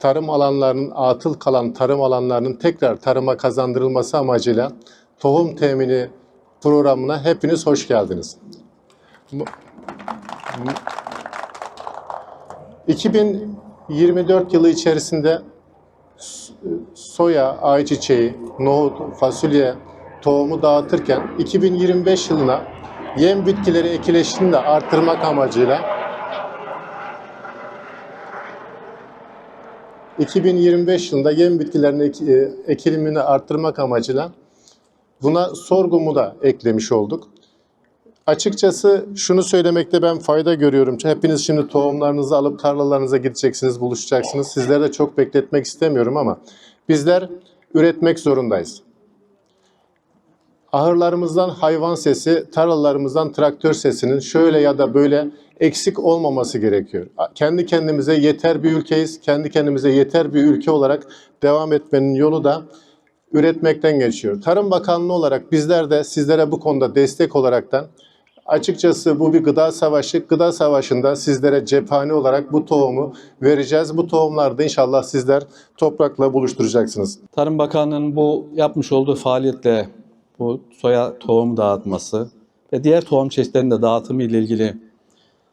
tarım alanlarının, atıl kalan tarım alanlarının tekrar tarıma kazandırılması amacıyla tohum temini programına hepiniz hoş geldiniz. Bu- 2024 yılı içerisinde soya, ayçiçeği, nohut, fasulye tohumu dağıtırken 2025 yılına yem bitkileri ekileşini de arttırmak amacıyla 2025 yılında yem bitkilerinin e, ekilimini arttırmak amacıyla buna sorgumu da eklemiş olduk. Açıkçası şunu söylemekte ben fayda görüyorum. Hepiniz şimdi tohumlarınızı alıp tarlalarınıza gideceksiniz, buluşacaksınız. Sizleri de çok bekletmek istemiyorum ama bizler üretmek zorundayız. Ahırlarımızdan hayvan sesi, tarlalarımızdan traktör sesinin şöyle ya da böyle eksik olmaması gerekiyor. Kendi kendimize yeter bir ülkeyiz. Kendi kendimize yeter bir ülke olarak devam etmenin yolu da üretmekten geçiyor. Tarım Bakanlığı olarak bizler de sizlere bu konuda destek olaraktan açıkçası bu bir gıda savaşı. Gıda savaşında sizlere cephane olarak bu tohumu vereceğiz. Bu tohumları da inşallah sizler toprakla buluşturacaksınız. Tarım Bakanlığı'nın bu yapmış olduğu faaliyetle bu soya tohum dağıtması ve diğer tohum çeşitlerinin de dağıtımı ile ilgili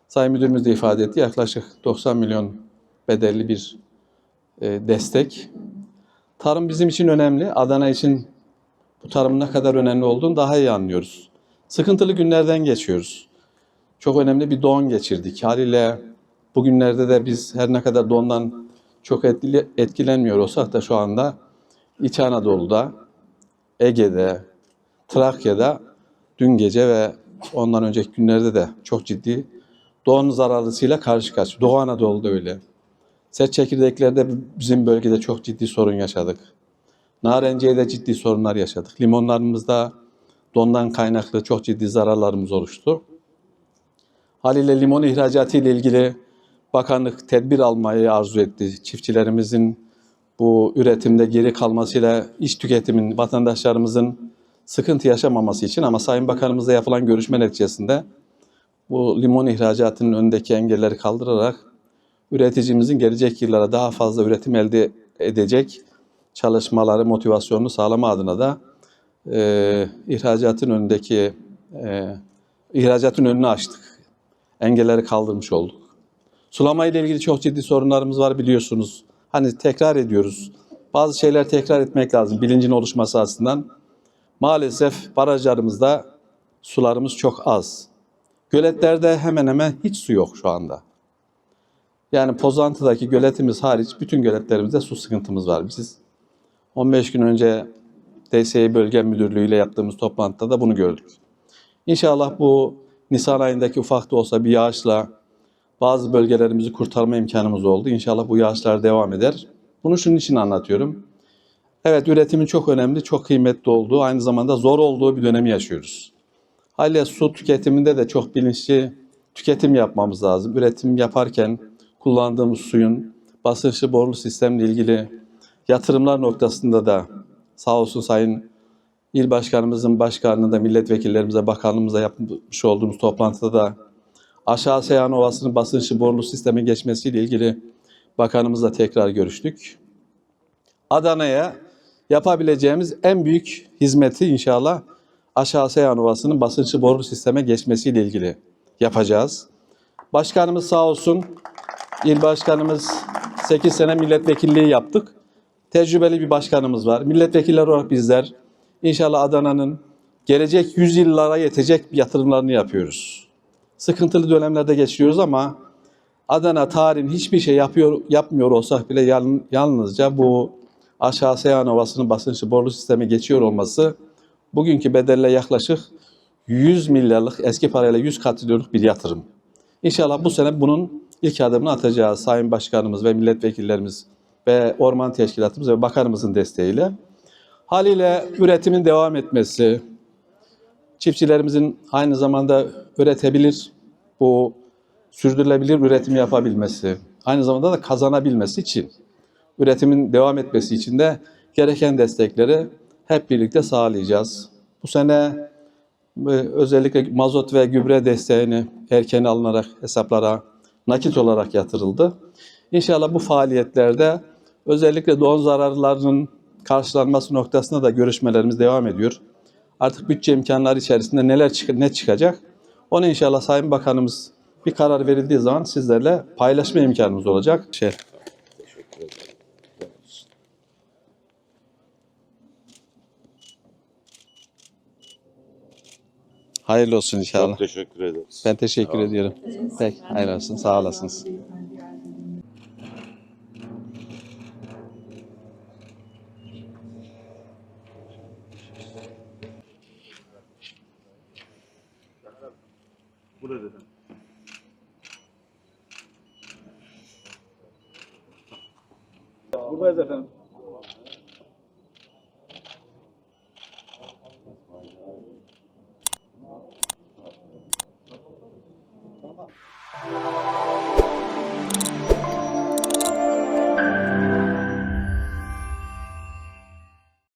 Sayın Müdürümüz de ifade etti. Yaklaşık 90 milyon bedelli bir e, destek. Tarım bizim için önemli. Adana için bu tarımın ne kadar önemli olduğunu daha iyi anlıyoruz. Sıkıntılı günlerden geçiyoruz. Çok önemli bir don geçirdik. Haliyle bugünlerde de biz her ne kadar dondan çok etkilenmiyor olsak da şu anda İç Anadolu'da, Ege'de, Trakya'da dün gece ve ondan önceki günlerde de çok ciddi don zararlısıyla karşı karşıya. Doğu Anadolu'da öyle. Sert çekirdeklerde bizim bölgede çok ciddi sorun yaşadık. Narenciye'de ciddi sorunlar yaşadık. Limonlarımızda dondan kaynaklı çok ciddi zararlarımız oluştu. Haliyle limon ihracatı ile ilgili bakanlık tedbir almayı arzu etti. Çiftçilerimizin bu üretimde geri kalmasıyla iş tüketimin vatandaşlarımızın sıkıntı yaşamaması için ama Sayın Bakanımızla yapılan görüşme neticesinde bu limon ihracatının önündeki engelleri kaldırarak üreticimizin gelecek yıllara daha fazla üretim elde edecek çalışmaları, motivasyonunu sağlama adına da e, ihracatın önündeki e, ihracatın önünü açtık. Engelleri kaldırmış olduk. Sulama ile ilgili çok ciddi sorunlarımız var biliyorsunuz. Hani tekrar ediyoruz. Bazı şeyler tekrar etmek lazım bilincin oluşması açısından. Maalesef barajlarımızda sularımız çok az. Göletlerde hemen hemen hiç su yok şu anda. Yani Pozantı'daki göletimiz hariç bütün göletlerimizde su sıkıntımız var. Biz 15 gün önce DSİ Bölge Müdürlüğü ile yaptığımız toplantıda da bunu gördük. İnşallah bu Nisan ayındaki ufak da olsa bir yağışla bazı bölgelerimizi kurtarma imkanımız oldu. İnşallah bu yağışlar devam eder. Bunu şunun için anlatıyorum. Evet üretimin çok önemli, çok kıymetli olduğu, aynı zamanda zor olduğu bir dönemi yaşıyoruz. Haliyle su tüketiminde de çok bilinçli tüketim yapmamız lazım. Üretim yaparken kullandığımız suyun basınçlı borulu sistemle ilgili yatırımlar noktasında da sağ olsun Sayın İl Başkanımızın başkanlığında milletvekillerimize, bakanlığımıza yapmış olduğumuz toplantıda da aşağı Seyhan Ovası'nın basınçlı borulu sisteme geçmesiyle ilgili bakanımızla tekrar görüştük. Adana'ya yapabileceğimiz en büyük hizmeti inşallah aşağı Seyhan Ovası'nın basınçlı borulu sisteme geçmesiyle ilgili yapacağız. Başkanımız sağ olsun, il başkanımız 8 sene milletvekilliği yaptık. Tecrübeli bir başkanımız var. Milletvekiller olarak bizler inşallah Adana'nın gelecek yüzyıllara yetecek yatırımlarını yapıyoruz. Sıkıntılı dönemlerde geçiyoruz ama Adana tarihin hiçbir şey yapıyor yapmıyor olsak bile yal- yalnızca bu aşağı Seyhan Ovası'nın basınçlı borlu sisteme geçiyor olması bugünkü bedelle yaklaşık 100 milyarlık eski parayla 100 katrilyonluk bir yatırım. İnşallah bu sene bunun ilk adımını atacağız Sayın Başkanımız ve milletvekillerimiz ve Orman Teşkilatımız ve Bakanımızın desteğiyle. Haliyle üretimin devam etmesi, çiftçilerimizin aynı zamanda üretebilir, bu sürdürülebilir üretim yapabilmesi, aynı zamanda da kazanabilmesi için, üretimin devam etmesi için de gereken destekleri hep birlikte sağlayacağız. Bu sene e, özellikle mazot ve gübre desteğini erken alınarak hesaplara nakit olarak yatırıldı. İnşallah bu faaliyetlerde Özellikle don zararlarının karşılanması noktasında da görüşmelerimiz devam ediyor. Artık bütçe imkanları içerisinde neler çık ne çıkacak? Onu inşallah Sayın Bakanımız bir karar verildiği zaman sizlerle paylaşma imkanımız olacak. Şey, hayırlı olsun inşallah. Çok teşekkür ederiz. Ben teşekkür ediyorum. Peki, hayırlı olsun. Sağ olasınız. Buradayız efendim.